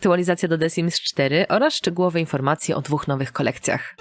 aktualizacja do The Sims 4 oraz szczegółowe informacje o dwóch nowych kolekcjach.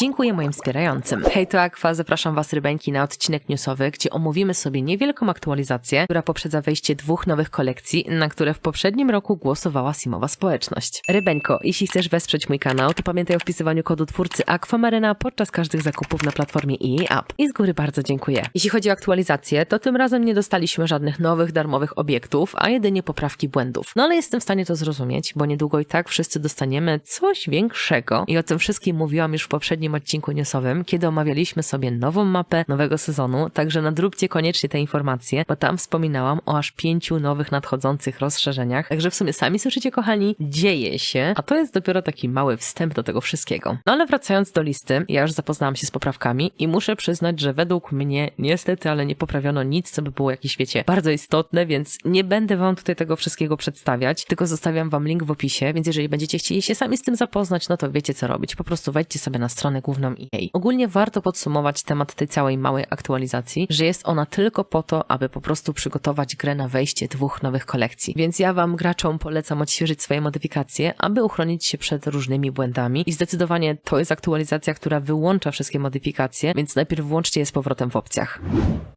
Dziękuję moim wspierającym. Hej, to Aqua, zapraszam Was rybeńki na odcinek newsowy, gdzie omówimy sobie niewielką aktualizację, która poprzedza wejście dwóch nowych kolekcji, na które w poprzednim roku głosowała Simowa społeczność. Rybeńko, jeśli chcesz wesprzeć mój kanał, to pamiętaj o wpisywaniu kodu twórcy Aquamarena podczas każdych zakupów na platformie EA App. I z góry bardzo dziękuję. Jeśli chodzi o aktualizację, to tym razem nie dostaliśmy żadnych nowych darmowych obiektów, a jedynie poprawki błędów. No ale jestem w stanie to zrozumieć, bo niedługo i tak wszyscy dostaniemy coś większego i o tym wszystkim mówiłam już w poprzednim odcinku newsowym, kiedy omawialiśmy sobie nową mapę nowego sezonu, także nadróbcie koniecznie te informacje, bo tam wspominałam o aż pięciu nowych nadchodzących rozszerzeniach, także w sumie sami słyszycie kochani, dzieje się, a to jest dopiero taki mały wstęp do tego wszystkiego. No ale wracając do listy, ja już zapoznałam się z poprawkami i muszę przyznać, że według mnie niestety, ale nie poprawiono nic, co by było jakieś, wiecie, bardzo istotne, więc nie będę wam tutaj tego wszystkiego przedstawiać, tylko zostawiam wam link w opisie, więc jeżeli będziecie chcieli się sami z tym zapoznać, no to wiecie co robić. Po prostu wejdźcie sobie na stronę główną EA. Ogólnie warto podsumować temat tej całej małej aktualizacji, że jest ona tylko po to, aby po prostu przygotować grę na wejście dwóch nowych kolekcji. Więc ja wam graczom polecam odświeżyć swoje modyfikacje, aby uchronić się przed różnymi błędami i zdecydowanie to jest aktualizacja, która wyłącza wszystkie modyfikacje, więc najpierw włączcie je z powrotem w opcjach.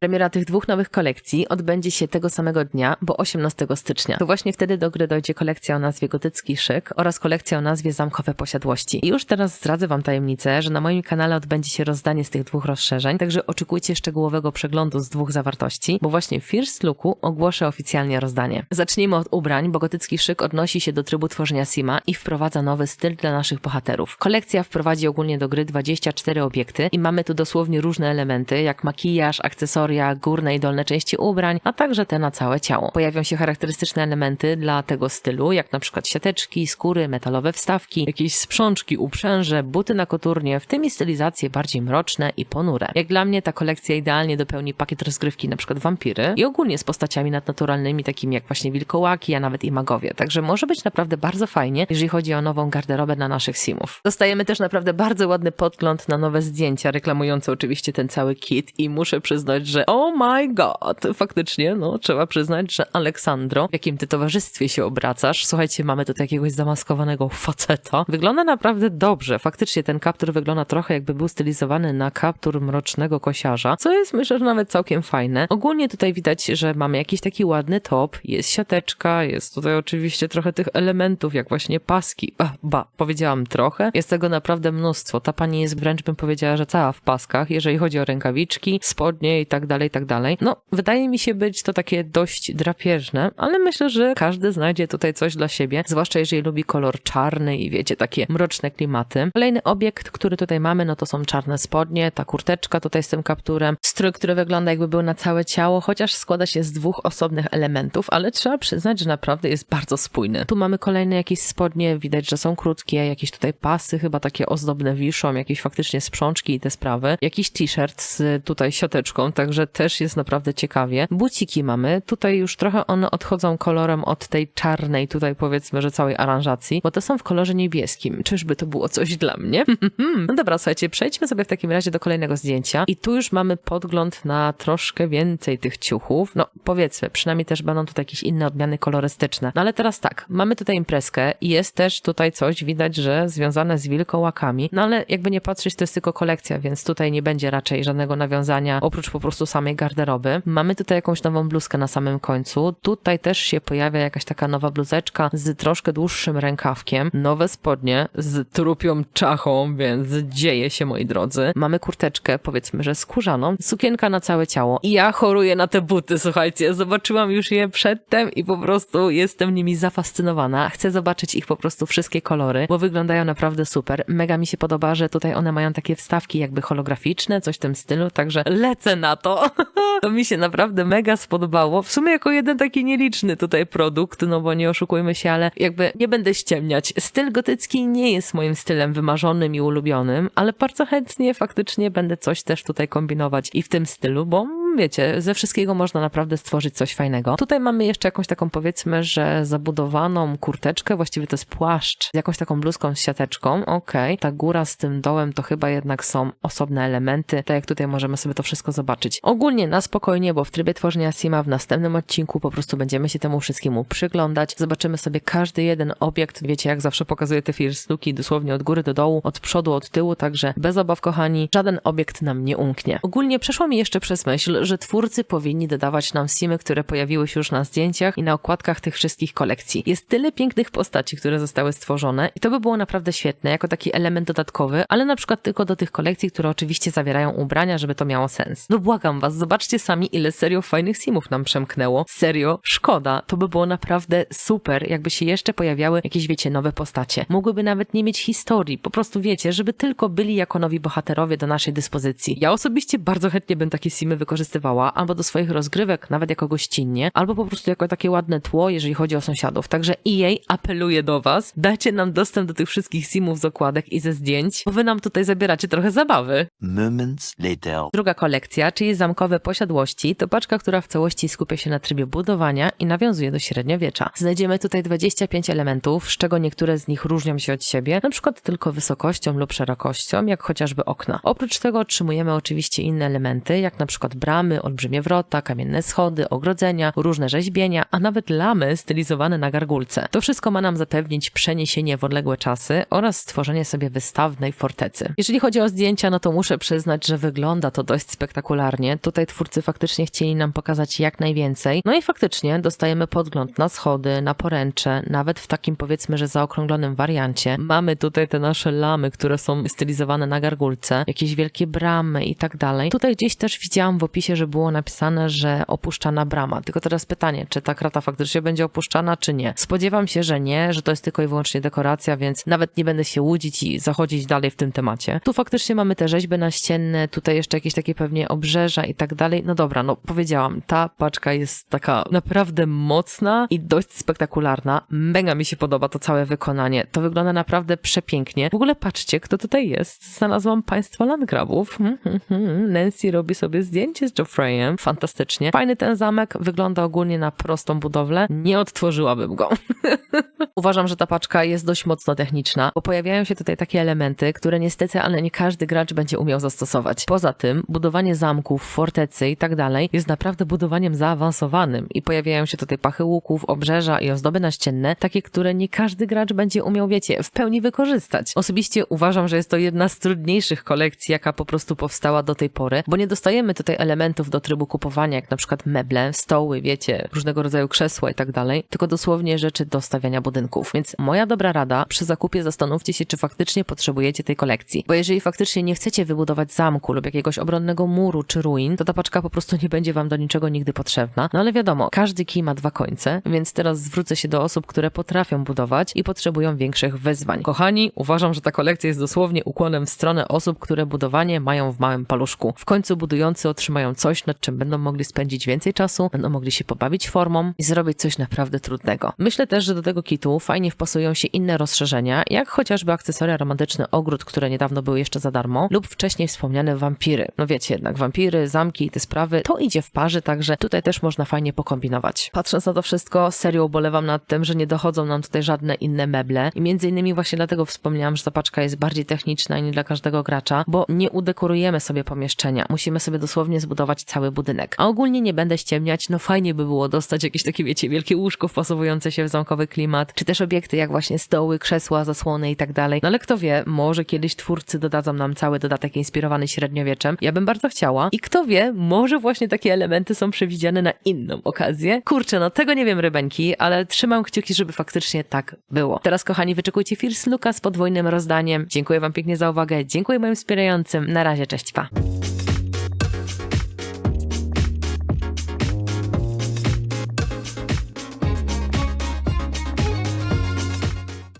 Premiera tych dwóch nowych kolekcji odbędzie się tego samego dnia, bo 18 stycznia. To właśnie wtedy do gry dojdzie kolekcja o nazwie Gotycki Szyk oraz kolekcja o nazwie Zamkowe Posiadłości. I już teraz zdradzę wam tajemnicę, że na moim kanale odbędzie się rozdanie z tych dwóch rozszerzeń, także oczekujcie szczegółowego przeglądu z dwóch zawartości, bo właśnie w First Looku ogłoszę oficjalnie rozdanie. Zacznijmy od ubrań, bo Gotycki Szyk odnosi się do trybu tworzenia Sima i wprowadza nowy styl dla naszych bohaterów. Kolekcja wprowadzi ogólnie do gry 24 obiekty i mamy tu dosłownie różne elementy, jak makijaż, akcesoria, górne i dolne części ubrań, a także te na całe ciało. Pojawią się charakterystyczne elementy dla tego stylu, jak na przykład siateczki, skóry, metalowe wstawki, jakieś sprzączki, uprzęże, buty na koturnie, w tym i stylizacje bardziej mroczne i ponure. Jak dla mnie ta kolekcja idealnie dopełni pakiet rozgrywki na przykład wampiry i ogólnie z postaciami nadnaturalnymi, takimi jak właśnie wilkołaki, a nawet i magowie. Także może być naprawdę bardzo fajnie, jeżeli chodzi o nową garderobę dla naszych simów. Dostajemy też naprawdę bardzo ładny podgląd na nowe zdjęcia, reklamujące oczywiście ten cały kit i muszę przyznać, że oh my god, faktycznie, no trzeba przyznać, że Aleksandro, w jakim ty towarzystwie się obracasz, słuchajcie, mamy tutaj jakiegoś zamaskowanego faceta, wygląda naprawdę dobrze. Faktycznie ten kaptur wygląda trochę jakby był stylizowany na kaptur mrocznego kosiarza, co jest myślę, że nawet całkiem fajne. Ogólnie tutaj widać, że mamy jakiś taki ładny top, jest siateczka, jest tutaj oczywiście trochę tych elementów, jak właśnie paski. Ba, ba, powiedziałam trochę. Jest tego naprawdę mnóstwo. Ta pani jest wręcz bym powiedziała, że cała w paskach, jeżeli chodzi o rękawiczki, spodnie i tak dalej, i tak dalej. No, wydaje mi się być to takie dość drapieżne, ale myślę, że każdy znajdzie tutaj coś dla siebie, zwłaszcza jeżeli lubi kolor czarny i wiecie, takie mroczne klimaty. Kolejny obiekt, który tutaj mamy, no to są czarne spodnie, ta kurteczka tutaj z tym kapturem, strój, który wygląda jakby był na całe ciało, chociaż składa się z dwóch osobnych elementów, ale trzeba przyznać, że naprawdę jest bardzo spójny. Tu mamy kolejne jakieś spodnie, widać, że są krótkie, jakieś tutaj pasy, chyba takie ozdobne wiszą, jakieś faktycznie sprzączki i te sprawy. Jakiś t-shirt z tutaj siateczką, także też jest naprawdę ciekawie. Buciki mamy, tutaj już trochę one odchodzą kolorem od tej czarnej, tutaj powiedzmy, że całej aranżacji, bo to są w kolorze niebieskim. Czyżby to było coś dla mnie? no dobra, słuchajcie, przejdźmy sobie w takim razie do kolejnego zdjęcia i tu już mamy podgląd na troszkę więcej tych ciuchów. No powiedzmy, przynajmniej też będą tutaj jakieś inne odmiany kolorystyczne. No ale teraz tak, mamy tutaj imprezkę i jest też tutaj coś, widać, że związane z wilkołakami, no ale jakby nie patrzeć, to jest tylko kolekcja, więc tutaj nie będzie raczej żadnego nawiązania oprócz po prostu samej garderoby. Mamy tutaj jakąś nową bluzkę na samym końcu. Tutaj też się pojawia jakaś taka nowa bluzeczka z troszkę dłuższym rękawkiem, nowe spodnie z trupią czachą, więc dzieje się, moi drodzy. Mamy kurteczkę, powiedzmy, że skórzaną, sukienka na całe ciało i ja choruję na te buty, słuchajcie, zobaczyłam już je przedtem i po prostu jestem nimi zafascynowana. Chcę zobaczyć ich po prostu wszystkie kolory, bo wyglądają naprawdę super. Mega mi się podoba, że tutaj one mają takie wstawki jakby holograficzne, coś w tym stylu, także lecę na to. to mi się naprawdę mega spodobało. W sumie jako jeden taki nieliczny tutaj produkt, no bo nie oszukujmy się, ale jakby nie będę ściemniać. Styl gotycki nie jest moim stylem wymarzonym i ulubionym, ale bardzo chętnie faktycznie będę coś też tutaj kombinować i w tym stylu, bo wiecie, ze wszystkiego można naprawdę stworzyć coś fajnego. Tutaj mamy jeszcze jakąś taką, powiedzmy, że zabudowaną kurteczkę, właściwie to jest płaszcz z jakąś taką bluzką z siateczką, okej. Ta góra z tym dołem to chyba jednak są osobne elementy, tak jak tutaj możemy sobie to wszystko zobaczyć. Ogólnie na spokojnie, bo w trybie tworzenia Sima w następnym odcinku po prostu będziemy się temu wszystkiemu przyglądać, zobaczymy sobie każdy jeden obiekt, wiecie, jak zawsze pokazuję te first looki dosłownie od góry do dołu, od przodu, od tyłu, także bez obaw, kochani, żaden obiekt nam nie umknie. Ogólnie przeszło mi jeszcze przez myśl, że twórcy powinni dodawać nam simy, które pojawiły się już na zdjęciach i na okładkach tych wszystkich kolekcji. Jest tyle pięknych postaci, które zostały stworzone i to by było naprawdę świetne, jako taki element dodatkowy, ale na przykład tylko do tych kolekcji, które oczywiście zawierają ubrania, żeby to miało sens. No błagam was, zobaczcie sami, ile serio fajnych simów nam przemknęło. Serio, szkoda. To by było naprawdę super, jakby się jeszcze pojawiały jakieś, wiecie, nowe postacie. Mogłyby nawet nie mieć historii, po prostu wiecie, żeby tylko byli jako nowi bohaterowie do naszej dyspozycji. Ja osobiście bardzo chętnie bym takie simy wykorzystywała, albo do swoich rozgrywek, nawet jako gościnnie, albo po prostu jako takie ładne tło, jeżeli chodzi o sąsiadów. Także EA apeluje do was, dajcie nam dostęp do tych wszystkich simów z okładek i ze zdjęć, bo wy nam tutaj zabieracie trochę zabawy. Moments later. Druga kolekcja, czyli Zamkowe Posiadłości, to paczka, która w całości skupia się na trybie budowania i nawiązuje do średniowiecza. Znajdziemy tutaj 25 elementów, z czego niektóre z nich różnią się od siebie, na przykład tylko wysokością lub szerokością, jak chociażby okna. Oprócz tego otrzymujemy oczywiście inne elementy, jak na przykład bramy, olbrzymie wrota, kamienne schody, ogrodzenia, różne rzeźbienia, a nawet lamy stylizowane na gargulce. To wszystko ma nam zapewnić przeniesienie w odległe czasy oraz stworzenie sobie wystawnej fortecy. Jeżeli chodzi o zdjęcia, no to muszę przyznać, że wygląda to dość spektakularnie. Tutaj twórcy faktycznie chcieli nam pokazać jak najwięcej. No i faktycznie dostajemy podgląd na schody, na poręcze, nawet w takim powiedzmy, że zaokrąglonym wariancie. Mamy tutaj te nasze lamy, które są stylizowane na gargulce, jakieś wielkie bramy i tak dalej. Tutaj gdzieś też widziałam w opisie, że było napisane, że opuszczana brama. Tylko teraz pytanie, czy ta krata faktycznie będzie opuszczana, czy nie? Spodziewam się, że nie, że to jest tylko i wyłącznie dekoracja, więc nawet nie będę się łudzić i zachodzić dalej w tym temacie. Tu faktycznie mamy te rzeźby naścienne, tutaj jeszcze jakieś takie pewnie obrzeża i tak dalej. No dobra, no powiedziałam, ta paczka jest taka naprawdę mocna i dość spektakularna. Mega mi się podoba to całe wykonanie. To wygląda naprawdę przepięknie. W ogóle patrzcie, kto tutaj jest. Znalazłam państwo landgrabów. Nancy robi sobie zdjęcie z Geoffreyem. Fantastycznie. Fajny ten zamek, wygląda ogólnie na prostą budowlę. Nie odtworzyłabym go. Uważam, że ta paczka jest dość mocno techniczna, bo pojawiają się tutaj takie elementy, które niestety, ale nie każdy gracz będzie umiał zastosować. Poza tym, budowanie zamków, fortecy i tak dalej jest naprawdę budowaniem zaawansowanym i pojawiają się tutaj pachy łuków, obrzeża i ozdoby naścienne, takie, które nie każdy gracz będzie umiał, wiecie, w pełni wykorzystać. Osobiście uważam, że jest to jedna z trudniejszych kolekcji, jaka po prostu powstała do tej pory, bo nie dostajemy tutaj elementów do trybu kupowania, jak na przykład meble, stoły, wiecie, różnego rodzaju krzesła i tak dalej, tylko dosłownie rzeczy do stawiania budynków. Więc moja dobra rada, przy zakupie zastanówcie się, czy faktycznie potrzebujecie tej kolekcji. Bo jeżeli faktycznie nie chcecie wybudować zamku lub jakiegoś obronnego muru czy ruin, to ta paczka po prostu nie będzie wam do niczego nigdy potrzebna. No ale wiadomo, każdy kij ma dwa końce, więc teraz zwrócę się do osób, które potrafią budować i potrzebują większych wyzwań. Kochani, uważam, że ta kolekcja jest dosłownie ukłonem w stronę osób, które budowanie mają w małym paluszku. W końcu budujący otrzymają coś, nad czym będą mogli spędzić więcej czasu, będą mogli się pobawić formą i zrobić coś naprawdę trudnego. Myślę też, że do tego kitu fajnie wpasują się inne rozszerzenia, jak chociażby akcesoria romantyczne ogród, które niedawno były jeszcze za darmo, lub wcześniej wspomniane wampiry. No wiecie jednak, wampiry, zamki i te sprawy, to idzie w parze, także tutaj też można fajnie pokombinować. Patrząc na to wszystko, serio ubolewam nad tym, że nie dochodzą nam tutaj żadne inne meble i między innymi właśnie dlatego wspomniałam, że ta paczka jest bardziej techniczna i nie dla każdego gracza, bo nie udekorujemy sobie pomieszczenia. Musimy sobie dosłownie zbudować cały budynek. A ogólnie nie będę ściemniać, no fajnie by było dostać jakieś takie, wiecie, wielkie łóżko wpasowujące się w zamkowy klimat, czy też obiekty jak właśnie stoły, krzesła, zasłony i tak dalej. No ale kto wie, może kiedyś twórcy dodadzą nam cały dodatek inspirowany średniowieczem. Ja bym bardzo chciała. I kto wie, może właśnie takie elementy są przewidziane na inną okazję. Kurczę, no tego nie wiem, rybeńki, ale trzymam kciuki, żeby faktycznie tak było. Teraz, kochani, wyczekujcie First Luka z podwójnym rozdaniem. Dziękuję wam pięknie za uwagę, dziękuję moim wspierającym. Na razie, cześć, pa.